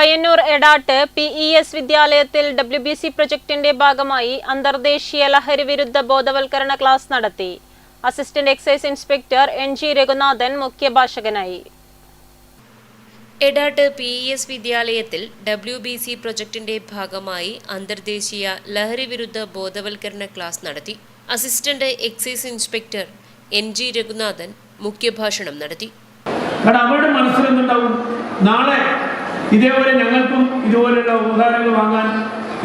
Payyanur Edatt P E S വിദ്യാലയത്തിൽ W B C പ്രൊജക്ടിന്റെ ഭാഗമായി അന്തർദേശീയ ലഹരി വിരുദ്ധ ബോധവൽക്കരണ ക്ലാസ് നടത്തി. Assistant excise inspector N G Raghunathan മുഖ്യഭാഷകനായി. Edat P E S വിദ്യാലയത്തിൽ ഡബ്ല്യു ബി സി പ്രൊജക്ടിന്റെ ഭാഗമായി അന്തർദേശീയ ലഹരി വിരുദ്ധ ബോധവൽക്കരണ ക്ലാസ് നടത്തി. Assistant excise inspector N G Raghunathan മുഖ്യഭാഷണം നടത്തി. അവരുടെ ഇതേപോലെ ഞങ്ങൾക്കും ഇതുപോലെയുള്ള ഉപകാരങ്ങൾ വാങ്ങാൻ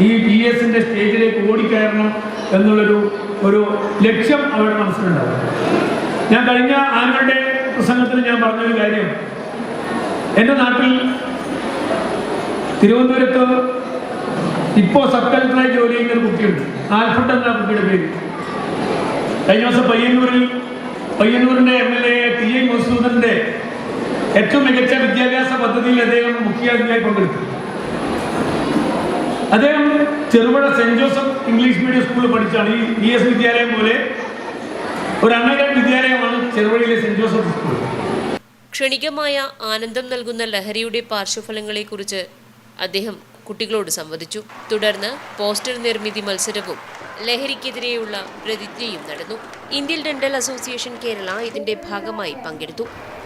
ഈ പി എസിന്റെ സ്റ്റേജിലേക്ക് ഓടിക്കയറണം എന്നുള്ളൊരു ഒരു ലക്ഷ്യം അവരുടെ മനസ്സിലുണ്ടാവും ഞാൻ കഴിഞ്ഞ ആനുവൽ പ്രസംഗത്തിൽ ഞാൻ പറഞ്ഞൊരു കാര്യം. എന്റെ നാട്ടിൽ തിരുവനന്തപുരത്ത് ഇപ്പോൾ സബ് ജോലി ചെയ്യുന്ന ഒരു കുട്ടിയുണ്ട്. ആൽഫട്ട് എന്ന കുട്ടിയുടെ പേര്. കഴിഞ്ഞ ദിവസം പയ്യന്നൂരിൽ പയ്യന്നൂരിന്റെ M L A T A മസൂദറിന്റെ ഏറ്റവും മികച്ച വിദ്യാഭ്യാസ പദ്ധതിയിൽ അദ്ദേഹം മുഖ്യാതിഥിയായി പങ്കെടുത്തു. അദ്ദേഹം Cherupuzha saint Joseph English medium സ്കൂളിൽ പഠിച്ചാണ്. ഈ ഇ എസ് വിദ്യാലയം പോലെ ഒരു അൺഎയ്ഡഡ് വിദ്യാലയമാണ് ചെറുപുഴയിലെ സെന്റ് ജോസഫ് സ്കൂൾ. ക്ഷണികമായ ആനന്ദം നൽകുന്ന ലഹരിയുടെ പാർശ്വഫലങ്ങളെക്കുറിച്ച് അദ്ദേഹം കുട്ടികളോട് സംവദിച്ചു. തുടർന്ന് പോസ്റ്റർ നിർമ്മിതി മത്സരവും ലഹരിക്കെതിരെയുള്ള പ്രതിജ്ഞയും നടന്നു. ഇന്ത്യൻ ഡെന്റൽ അസോസിയേഷൻ കേരള ഇതിന്റെ ഭാഗമായി പങ്കെടുത്തു.